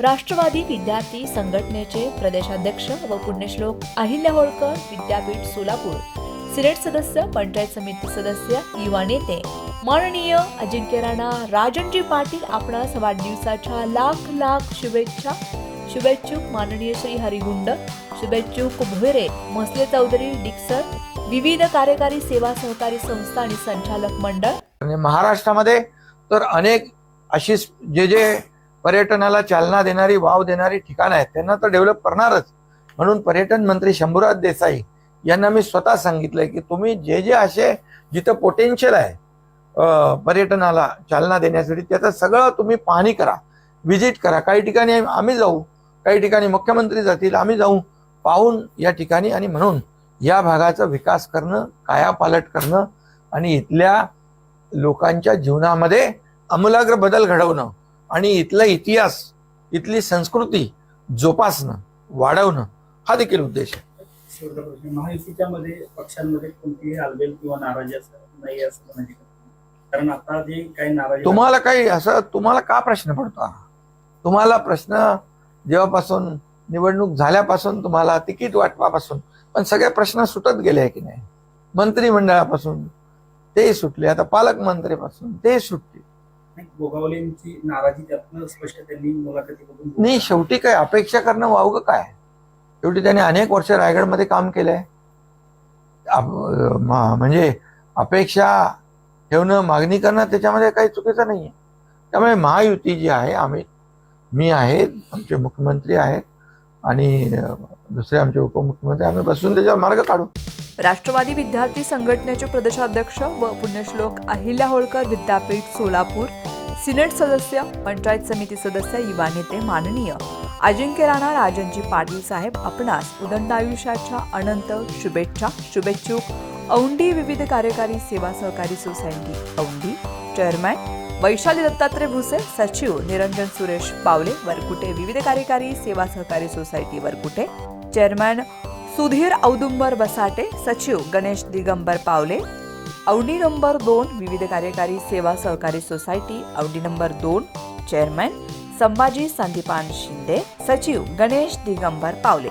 राष्ट्रवादी विद्यार्थी संघटनेचे प्रदेशाध्यक्ष व पुण्यश्लोक अहिल्या होळकर विद्यापीठ सोलापूर. सिनेट सदस्य पंचायत समिती सदस्य युवा नेते. माननीय अजिंक्य राणा राजनजी पाटील आपणास वाढदिवसाच्या लाख लाख शुभेच्छा. शुभेच्छुक माननीय श्री हरिगुंड शुभेच्छुक भोयरे मसले चौधरी डिक्सर विविध कार्यकारी सेवा सहकारी संस्था आणि संचालक मंडळ. महाराष्ट्रामध्ये तर अनेक अशी जे जे पर्यटनाला चालना देणारी वाव देणारी ठिकाणं आहेत. त्यांना तर डेव्हलप करणारच. म्हणून पर्यटन मंत्री शंभूराज देसाई यांना मी स्वतः सांगितलंय की तुम्ही जे जे असे जिथं पोटेन्शियल आहे पर्यटनाला चालना देण्यासाठी त्याचं सगळं तुम्ही पाहणी करा. व्हिजिट करा. काही ठिकाणी आम्ही जाऊ काही ठिकाणी मुख्यमंत्री जातील आम्ही जाऊ पाहून या ठिकाणी आणि म्हणून या भागाचा विकास करणं कायापालट करणं आणि इथल्या लोकांच्या जीवनामध्ये आमूलाग्र बदल घडवणं. आणि इथला इतिहास इथली संस्कृती जोपासणं वाढवणं हा देखील उद्देश आहे. महायुतीच्या मध्ये पक्षांमध्ये कोणतीही हालबेल किंवा नाराजी असं नाही असं म्हणायची कारण आता जे काही नाराजी तुम्हाला काही असं तुम्हाला का प्रश्न पडतो? तुम्हाला प्रश्न जेव्हापासून निवडणूक झाल्यापासून तुम्हाला तिकीट वाटपापासून पण सगळे प्रश्न सुटत गेले आहे की नाही? मंत्रिमंडळापासून ते सुटले आता पालकमंत्रीपासून ते सुटले. गोगावलेंची नाराजी त्यातनं स्पष्ट त्यांनी मुलाखतीमधून नाही शेवटी काय अपेक्षा करणं वावगं काय? शेवटी त्याने अनेक वर्ष रायगडमध्ये काम केलंय. म्हणजे अपेक्षा ठेवणं मागणी करणं त्याच्यामध्ये काही चुकीचं नाहीये. त्यामुळे महायुती जी आहे आम्ही मी आहे आमचे मुख्यमंत्री आहेत आणि दुसरे आमचे उपमुख्यमंत्री आम्ही बसून त्याच्यावर मार्ग काढू. राष्ट्रवादी विद्यार्थी संघटनेचे प्रदेशाध्यक्ष व पुण्यश्लोक अहिल्या होळकर विद्यापीठ सोलापूर सिनेट सदस्य पंचायत समिती सदस्य युवा नेते माननीय अजिंक्य राणा राजनजी पाटील साहेब आपणास उदंड आयुष्याच्या अनंत शुभेच्छा शुभेच्छुक औंढी विविध कार्यकारी सेवा सहकारी सोसायटी औंढी चेअरमॅन वैशाली दत्तात्रय भुसे सचिव निरंजन सुरेश पावले वरकुटे विविध कार्यकारी सेवा सहकारी सोसायटी वरकुटे चेअरमॅन सुधीर औदुंबर बसाटे सचिव गणेश दिगंबर पावले औडी नंबर दोन विविध कार्यकारी सेवा सहकारी सोसायटी औडी नंबर दोन चेअरमॅन संभाजी संदीपान शिंदे सचिव गणेश दिगंबर पावले.